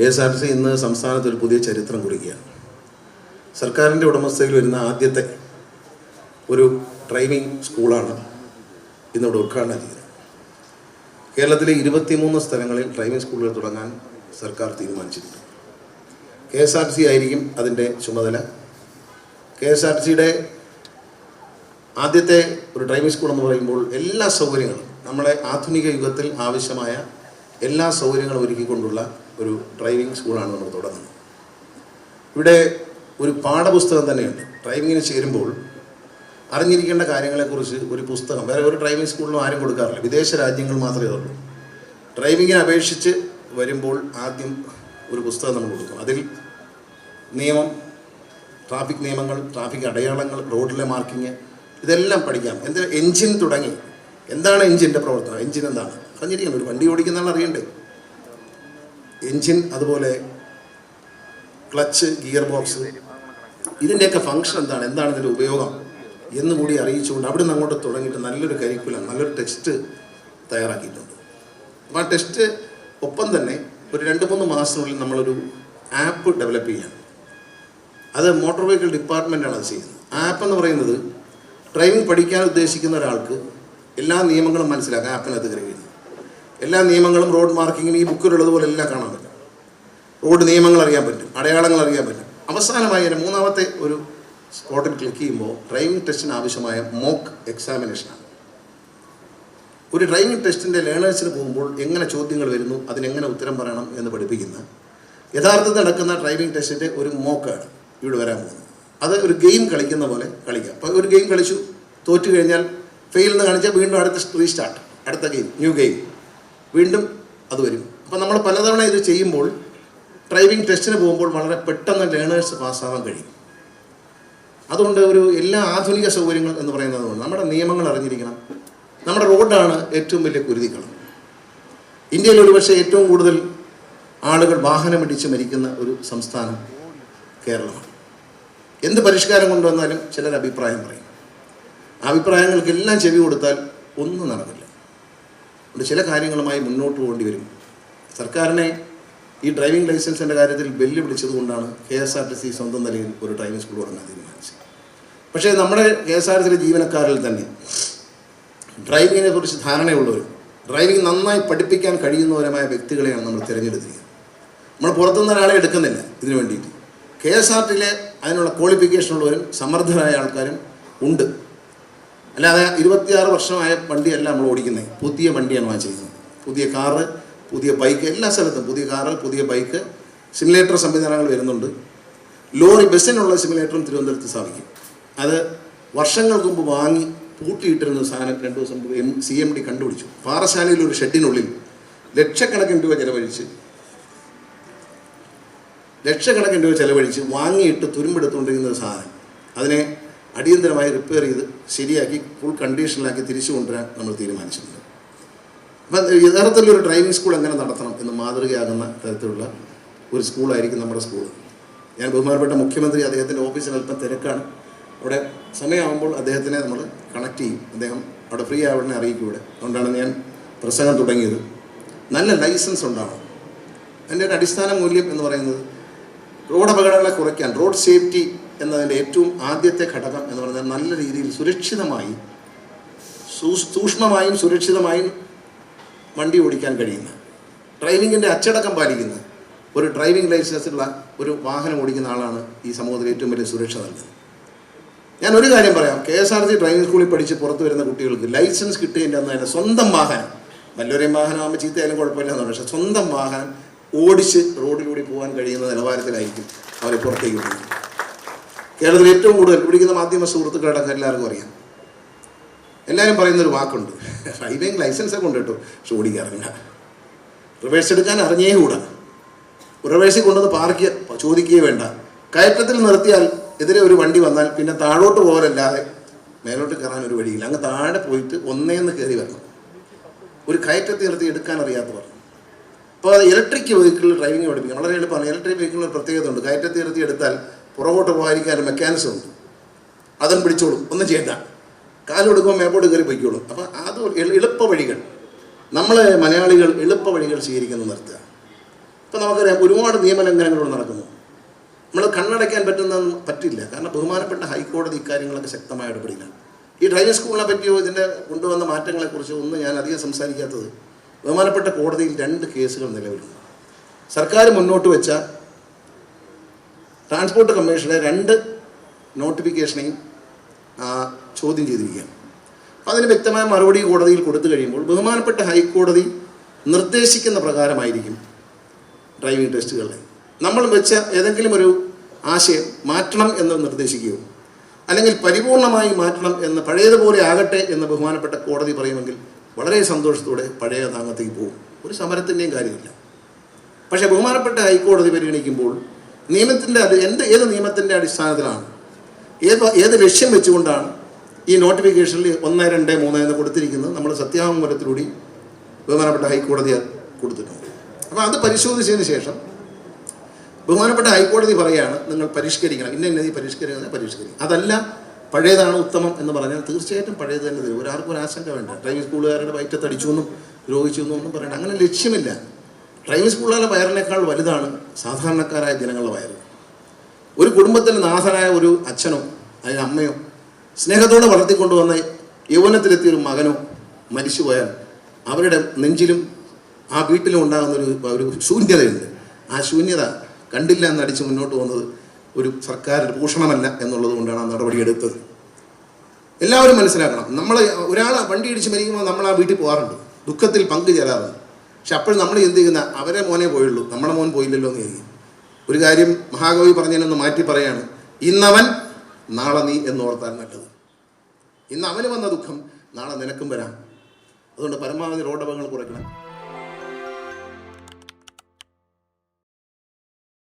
K S R T C ഇന്ന് സംസ്ഥാനത്ത് ഒരു പുതിയ ചരിത്രം കുറിക്കുകയാണ്. സർക്കാരിന്റെ ഉടമസ്ഥയിൽ വരുന്ന ആദ്യത്തെ ഒരു ഡ്രൈവിംഗ് സ്കൂളാണ് ഇന്നിവിടെ ഉദ്ഘാടനം ചെയ്തത്. കേരളത്തിലെ ഇരുപത്തിമൂന്ന് സ്ഥലങ്ങളിൽ ഡ്രൈവിംഗ് സ്കൂളുകൾ തുടങ്ങാൻ സർക്കാർ തീരുമാനിച്ചിട്ടുണ്ട്. K S R T C ആയിരിക്കും അതിന്റെ ചുമതല. കെ എസ് ആർ ടി സിയുടെ ആദ്യത്തെ ഒരു ഡ്രൈവിംഗ് സ്കൂൾ എന്ന് പറയുമ്പോൾ എല്ലാ സൗകര്യങ്ങളും നമ്മളെ ആധുനിക യുഗത്തിൽ ആവശ്യമായ എല്ലാ സൗകര്യങ്ങളും ഒരുക്കിക്കൊണ്ടുള്ള ഒരു ഡ്രൈവിംഗ് സ്കൂളാണ് നമ്മൾ തുടങ്ങുന്നത്. ഇവിടെ ഒരു പാഠപുസ്തകം തന്നെയുണ്ട്. ഡ്രൈവിങ്ങിന് ചേരുമ്പോൾ അറിഞ്ഞിരിക്കേണ്ട കാര്യങ്ങളെക്കുറിച്ച് ഒരു പുസ്തകം. വേറെ ഒരു ഡ്രൈവിംഗ് സ്കൂളിലും ആരും കൊടുക്കാറില്ല. വിദേശ രാജ്യങ്ങൾ മാത്രമേ ഉള്ളൂ. ഡ്രൈവിങ്ങിനെ അപേക്ഷിച്ച് വരുമ്പോൾ ആദ്യം ഒരു പുസ്തകം നമ്മൾ കൊടുക്കും അതിൽ നിയമം ട്രാഫിക് നിയമങ്ങൾ ട്രാഫിക് അടയാളങ്ങൾ റോഡിലെ മാർക്കിങ് ഇതെല്ലാം പഠിക്കാം. എന്ത് എൻജിൻ തുടങ്ങി. എന്താണ് എൻജിന്റെ പ്രവർത്തനം? എൻജിൻ എന്താണ്? അറിഞ്ഞിരിക്കണം. ഒരു വണ്ടി ഓടിക്കുന്നതാണ് അറിയണ്ടേ? എൻജിൻ അതുപോലെ ക്ലച്ച് ഗിയർ ബോക്സ് ഇതിന്റെയൊക്കെ ഫങ്ഷൻ എന്താണ്? എന്താണ് ഇതിന്റെ ഉപയോഗം? എന്ന് കൂടി അറിയിച്ചുകൊണ്ട് അവിടെ നിന്ന് അങ്ങോട്ട് തുടങ്ങിയിട്ട് നല്ലൊരു കരിക്കുലം നല്ലൊരു ടെസ്റ്റ് തയ്യാറാക്കിയിട്ടുണ്ട്. അപ്പോൾ ആ ടെസ്റ്റ് ഒപ്പം തന്നെ ഒരു രണ്ട് മൂന്ന് മാസത്തിനുള്ളിൽ നമ്മളൊരു ആപ്പ് ഡെവലപ്പ് ചെയ്യാണ് അത് മോട്ടോർ വെഹിക്കിൾ ഡിപ്പാർട്ട്മെന്റാണ് അത് ചെയ്യുന്നത്. ആപ്പ് എന്ന് പറയുന്നത് ഡ്രൈവിംഗ് പഠിക്കാൻ ഉദ്ദേശിക്കുന്ന ഒരാൾക്ക് എല്ലാ നിയമങ്ങളും മനസ്സിലാക്കാൻ ആപ്പിനകത്ത് കയറി എല്ലാ നിയമങ്ങളും റോഡ് മാർക്കിങ്ങിന് ഈ ബുക്കിലുള്ളതുപോലെ എല്ലാം കാണാൻ പറ്റും. റോഡ് നിയമങ്ങൾ അറിയാൻ പറ്റും അടയാളങ്ങൾ അറിയാൻ പറ്റും. അവസാനമായി എന്റെ മൂന്നാമത്തെ ഒരു സ്പോട്ടിൽ ക്ലിക്ക് ചെയ്യുമ്പോൾ ഡ്രൈവിംഗ് ടെസ്റ്റിന് ആവശ്യമായ മോക്ക് എക്സാമിനേഷനാണ് ഒരു ഡ്രൈവിംഗ് ടെസ്റ്റിന്റെ ലേണേഴ്സിന് പോകുമ്പോൾ എങ്ങനെ ചോദ്യങ്ങൾ വരുന്നു അതിനെങ്ങനെ ഉത്തരം പറയണം എന്ന് പഠിപ്പിക്കുന്ന യഥാർത്ഥത്തിൽ നടക്കുന്ന ഡ്രൈവിംഗ് ടെസ്റ്റിന്റെ ഒരു മോക്കാണ് ഇവിടെ വരാൻ പോകുന്നത്. അത് ഒരു ഗെയിം കളിക്കുന്ന പോലെ കളിക്കാം. അപ്പോൾ ഒരു ഗെയിം കളിച്ചു തോറ്റു കഴിഞ്ഞാൽ ഫെയിൽ എന്ന് കാണിച്ചാൽ വീണ്ടും അടുത്ത റീസ്റ്റാർട്ട് അടുത്ത ഗെയിം ന്യൂ ഗെയിം വീണ്ടും അത് വരും. അപ്പോൾ നമ്മൾ പലതവണ ഇത് ചെയ്യുമ്പോൾ ഡ്രൈവിംഗ് ടെസ്റ്റിന് പോകുമ്പോൾ വളരെ പെട്ടെന്ന് ലേണേഴ്സ് പാസ്സാവാൻ കഴിയും. അതുകൊണ്ട് ഒരു എല്ലാ ആധുനിക സൗകര്യങ്ങൾ എന്ന് പറയുന്നത് കൊണ്ട് നമ്മുടെ നിയമങ്ങൾ അറിഞ്ഞിരിക്കണം. നമ്മുടെ റോഡാണ് ഏറ്റവും വലിയ കുരുതിക്കളം. ഇന്ത്യയിൽ ഒരുപക്ഷെ ഏറ്റവും കൂടുതൽ ആളുകൾ വാഹനമിടിച്ച് മരിക്കുന്ന ഒരു സംസ്ഥാനം കേരളമാണ്. എന്ത് പരിഷ്കാരം കൊണ്ടുവന്നാലും ചിലർ അഭിപ്രായം പറയും. അഭിപ്രായങ്ങൾക്കെല്ലാം ചെവി കൊടുത്താൽ ഒന്നും നടക്കില്ല. അതുകൊണ്ട് ചില കാര്യങ്ങളുമായി മുന്നോട്ട് പോകേണ്ടി വരും. സർക്കാരിനെ ഈ ഡ്രൈവിംഗ് ലൈസൻസിന്റെ കാര്യത്തിൽ വെല്ലുവിളിച്ചത് കൊണ്ടാണ് K S R T C സ്വന്തം നിലയിൽ ഒരു ഡ്രൈവിംഗ് സ്കൂൾ തുടങ്ങാൻ തീരുമാനിച്ചത്. പക്ഷേ നമ്മുടെ കെ എസ് ആർ ടി സിയിലെ ജീവനക്കാരിൽ തന്നെ ഡ്രൈവിങ്ങിനെ കുറിച്ച് ധാരണയുള്ളവരും ഡ്രൈവിംഗ് നന്നായി പഠിപ്പിക്കാൻ കഴിയുന്നവരുമായ വ്യക്തികളെയാണ് നമ്മൾ തിരഞ്ഞെടുത്തിരിക്കുന്നത്. നമ്മൾ പുറത്തുനിന്ന് ഒരാളെ എടുക്കുന്നില്ല ഇതിനു വേണ്ടിയിട്ട്. കെ എസ് ആർ ടിയിലെ അതിനുള്ള ക്വാളിഫിക്കേഷൻ ഉള്ളവരും സമർത്ഥരായ ആൾക്കാരും ഉണ്ട്. അല്ലാതെ ഇരുപത്തിയാറ് വർഷമായ വണ്ടിയല്ല നമ്മൾ ഓടിക്കുന്നത്. പുതിയ വണ്ടിയാണ് വാങ്ങിച്ചിരിക്കുന്നത്. പുതിയ കാറ് പുതിയ ബൈക്ക് എല്ലാ സ്ഥലത്തും പുതിയ കാറ് പുതിയ ബൈക്ക് സിമുലേറ്റർ സംവിധാനങ്ങൾ വരുന്നുണ്ട്. ലോറി ബസ്സിനുള്ള സിമുലേറ്ററും തിരുവനന്തപുരത്ത് സ്ഥാപിക്കും. അത് വർഷങ്ങൾക്ക് മുമ്പ് വാങ്ങി പൂട്ടിയിട്ടിരുന്ന സാധനം രണ്ട് ദിവസം എം സി എം ഡി കണ്ടുപിടിച്ചു. പാറശാലയിൽ ഒരു ഷെഡിനുള്ളിൽ ലക്ഷക്കണക്കിന് രൂപ ചെലവഴിച്ച് ലക്ഷക്കണക്കിന് രൂപ ചെലവഴിച്ച് വാങ്ങിയിട്ട് തുരുമ്പെടുത്തുകൊണ്ടിരിക്കുന്ന ഒരു സാധനം. അതിനെ അടിയന്തരമായി റിപ്പയർ ചെയ്ത് ശരിയാക്കി ഫുൾ കണ്ടീഷനിലാക്കി തിരിച്ചു കൊണ്ടുവരാൻ നമ്മൾ തീരുമാനിച്ചിട്ടുണ്ട്. അപ്പം യഥാർത്ഥത്തിലൊരു ഡ്രൈവിംഗ് സ്കൂൾ എങ്ങനെ നടത്തണം എന്ന് മാതൃകയാകുന്ന തരത്തിലുള്ള ഒരു സ്കൂളായിരിക്കും നമ്മുടെ സ്കൂൾ ഞാൻ ബഹുമാനപ്പെട്ട മുഖ്യമന്ത്രി അദ്ദേഹത്തിന്റെ ഓഫീസിൽ അല്പം തിരക്കാണ്. അവിടെ സമയമാകുമ്പോൾ അദ്ദേഹത്തിനെ നമ്മൾ കണക്ട് ചെയ്യും. അദ്ദേഹം അവിടെ ഫ്രീ ആവണേ അറിയിക്കും ഇവിടെ. അതുകൊണ്ടാണ് ഞാൻ പ്രസംഗം തുടങ്ങിയത്. നല്ല ലൈസൻസ് ഉണ്ടാവണം. അതിന്റെ ഒരു അടിസ്ഥാന മൂല്യം എന്ന് പറയുന്നത് റോഡ് അപകടങ്ങളെ കുറയ്ക്കാൻ റോഡ് സേഫ്റ്റി എന്നതിന്റെ ഏറ്റവും ആദ്യത്തെ ഘടകം എന്ന് പറഞ്ഞാൽ നല്ല രീതിയിൽ സുരക്ഷിതമായി സൂ- സൂക്ഷ്മമായും സുരക്ഷിതമായും വണ്ടി ഓടിക്കാൻ കഴിയുന്ന ഡ്രൈവിങ്ങിന്റെ അച്ചടക്കം പാലിക്കുന്ന ഒരു ഡ്രൈവിംഗ് ലൈസൻസുള്ള ഒരു വാഹനം ഓടിക്കുന്ന ആളാണ് ഈ സമൂഹത്തിൽ ഏറ്റവും വലിയ സുരക്ഷ നൽകുന്നത്. ഞാൻ ഒരു കാര്യം പറയാം. K S R T driving സ്കൂളിൽ പഠിച്ച് പുറത്തു വരുന്ന കുട്ടികൾക്ക് ലൈസൻസ് തന്നെ സ്വന്തം വാഹനം. വല്ലവരെയും വാഹനമാകുമ്പോൾ ചീത്തയായാലും കുഴപ്പമില്ല എന്നാണ്. പക്ഷേ സ്വന്തം വാഹനം ഓടിച്ച് റോഡിലൂടെ പോകാൻ കഴിയുന്ന നിലവാരത്തിലായിരിക്കും അവരെ പുറത്തേക്ക് വിടുന്നത് കേരളത്തിൽ ഏറ്റവും കൂടുതൽ പിടിക്കുന്ന മാധ്യമ സുഹൃത്തുക്കളടക്കം എല്ലാവർക്കും അറിയാം. എല്ലാവരും പറയുന്നൊരു വാക്കുണ്ട്. ഡ്രൈവിംഗ് ലൈസൻസ് ഒക്കെ ഉണ്ട് കേട്ടോ. പക്ഷെ ഓടിക്കാറില്ല റിവേഴ്സ് എടുക്കാൻ അറിഞ്ഞേ കൂടാ. റിവേഴ്സിൽ കൊണ്ടുവന്ന് പാർക്ക് ചോദിക്കുകയേ വേണ്ട. കയറ്റത്തിൽ നിർത്തിയാൽ എതിരെ ഒരു വണ്ടി വന്നാൽ പിന്നെ താഴോട്ട് പോകലല്ലാതെ മേലോട്ട് കയറാൻ ഒരു വഴിയില്ല. അങ്ങ് താഴെ പോയിട്ട് ഒന്നേന്ന് കയറി വരണം. ഒരു കയറ്റത്തിൽ നിർത്തി എടുക്കാൻ അറിയാത്തവർ. അപ്പോൾ അത് ഇലക്ട്രിക് വെഹിക്കിൾ ഡ്രൈവിംഗ് പഠിപ്പിക്കും വളരെ എളുപ്പമാണ്. ഇലക്ട്രിക് വെഹിക്കിളിന് ഒരു പ്രത്യേകത ഉണ്ട് കയറ്റത്തിൽ നിർത്തി എടുത്താൽ പുറകോട്ട് പോകാതിരിക്കാൻ മെക്കാനിസം ഉണ്ട്. അതും പിടിച്ചോളും. ഒന്നും ചെയ്യണ്ട. കാലെടുക്കുമ്പോൾ മേപ്പോട്ട് കയറി പൊയ്ക്കോളും. അപ്പം അത് എളുപ്പ വഴികൾ. നമ്മൾ മലയാളികൾ എളുപ്പ വഴികൾ സ്വീകരിക്കുന്നത് നിർത്തുക. ഇപ്പം നമുക്കറിയാം ഒരുപാട് നിയമലംഘനങ്ങളോട് നടക്കുന്നു. നമ്മൾ കണ്ണടയ്ക്കാൻ പറ്റുന്ന പറ്റില്ല. കാരണം ബഹുമാനപ്പെട്ട ഹൈക്കോടതി ഇക്കാര്യങ്ങളൊക്കെ ശക്തമായ ഇടപെടില്ല ഈ ഡ്രൈവിംഗ് സ്കൂളിനെ പറ്റിയോ ഇതിന്റെ കൊണ്ടുവന്ന മാറ്റങ്ങളെക്കുറിച്ചോ ഒന്നും ഞാൻ അധികം സംസാരിക്കാത്തത് ബഹുമാനപ്പെട്ട കോടതിയിൽ രണ്ട് കേസുകൾ നിലവിലുണ്ട്. സർക്കാർ മുന്നോട്ട് വെച്ച ട്രാൻസ്പോർട്ട് കമ്മീഷനെ രണ്ട് നോട്ടിഫിക്കേഷനെയും ചോദ്യം ചെയ്തിരിക്കുകയാണ്. അതിന് വ്യക്തമായ മറുപടി കോടതിയിൽ കൊടുത്തു കഴിയുമ്പോൾ ബഹുമാനപ്പെട്ട ഹൈക്കോടതി നിർദ്ദേശിക്കുന്ന പ്രകാരമായിരിക്കും ഡ്രൈവിംഗ് ടെസ്റ്റുകളെ നമ്മൾ വെച്ച ഏതെങ്കിലും ഒരു ആശയം മാറ്റണം എന്ന് നിർദ്ദേശിക്കുകയോ അല്ലെങ്കിൽ പരിപൂർണമായി മാറ്റണം എന്ന് പഴയതുപോലെ ആകട്ടെ എന്ന് ബഹുമാനപ്പെട്ട കോടതി പറയുമെങ്കിൽ വളരെ സന്തോഷത്തോടെ പഴയ താങ്ങത്തേക്ക് പോകും. ഒരു സമരത്തിന്റെയും കാര്യമില്ല. പക്ഷേ ബഹുമാനപ്പെട്ട ഹൈക്കോടതി പരിഗണിക്കുമ്പോൾ നിയമത്തിന്റെ എന്ത് ഏത് നിയമത്തിന്റെ അടിസ്ഥാനത്തിലാണ്? ഏത് ഏത് ലക്ഷ്യം വെച്ചുകൊണ്ടാണ് ഈ നോട്ടിഫിക്കേഷനിൽ ഒന്ന് രണ്ട് മൂന്ന് എന്ന് കൊടുത്തിരിക്കുന്നത്? നമ്മൾ സത്യാവാങ്മൂലത്തിലൂടെ ബഹുമാനപ്പെട്ട ഹൈക്കോടതി കൊടുത്തിട്ടുണ്ട്. അപ്പോൾ അത് പരിശോധിച്ചതിന് ശേഷം ബഹുമാനപ്പെട്ട ഹൈക്കോടതി പറയാണ് നിങ്ങൾ പരിഷ്കരിക്കണം. ഇന്ന ഇന്നതി പരിഷ്കരിക്കുന്ന പരിഷ്കരിക്കണം അതല്ല പഴയതാണ് ഉത്തമം എന്ന് പറഞ്ഞാൽ തീർച്ചയായിട്ടും പഴയത് തന്നെ തരും. ഒരാൾക്കും ഒരു ആശങ്ക വേണ്ട. ഡ്രൈവിംഗ് സ്കൂളുകാരുടെ വയറ്റത്തടിച്ചു എന്നും രോഗിച്ചു എന്നും ഒന്നും പറയണ്ട. അങ്ങനെ ലക്ഷ്യമില്ല. ഡ്രൈവിംഗ് സ്കൂളുകാരുടെ വയറിനേക്കാൾ വലുതാണ് സാധാരണക്കാരായ ജനങ്ങളുടെ വയറ് ഒരു കുടുംബത്തിൽ നാഥനായ ഒരു അച്ഛനോ അല്ലെങ്കിൽ അമ്മയോ സ്നേഹത്തോടെ വളർത്തിക്കൊണ്ടുവന്ന യൗവനത്തിലെത്തിയ ഒരു മകനോ മരിച്ചുപോയാൽ അവരുടെ നെഞ്ചിലും ആ വീട്ടിലും ഉണ്ടാകുന്ന ഒരു ഒരു ശൂന്യതയുണ്ട്. ആ ശൂന്യത കണ്ടില്ല എന്നടിച്ച് മുന്നോട്ട് പോകുന്നത് ഒരു സർക്കാർ ഭൂഷണമല്ല എന്നുള്ളത് കൊണ്ടാണ് ആ നടപടിയെടുത്തത്. എല്ലാവരും മനസ്സിലാക്കണം. നമ്മൾ ഒരാൾ വണ്ടി ഇടിച്ച് മരിക്കുമ്പോൾ നമ്മൾ ആ വീട്ടിൽ പോകാറുണ്ട്. ദുഃഖത്തിൽ പങ്കുചേരാറുണ്ട് പക്ഷെ അപ്പോഴും നമ്മൾ എന്ത് ചെയ്യുന്ന അവരെ മോനെ പോയുള്ളൂ. നമ്മുടെ മോൻ പോയില്ലല്ലോ എന്ന് കരുതി. ഒരു കാര്യം മഹാകവി പറഞ്ഞതിനൊന്ന് മാറ്റി പറയാണ്. ഇന്നവൻ നാളെ നീ എന്ന് ഓർത്താൽ നല്ലത്. ഇന്ന് അവന് വന്ന ദുഃഖം നാളെ നിനക്കും വരാം. അതുകൊണ്ട് പരമാവധി റോഡ് അപകടങ്ങൾ കുറയ്ക്കണം.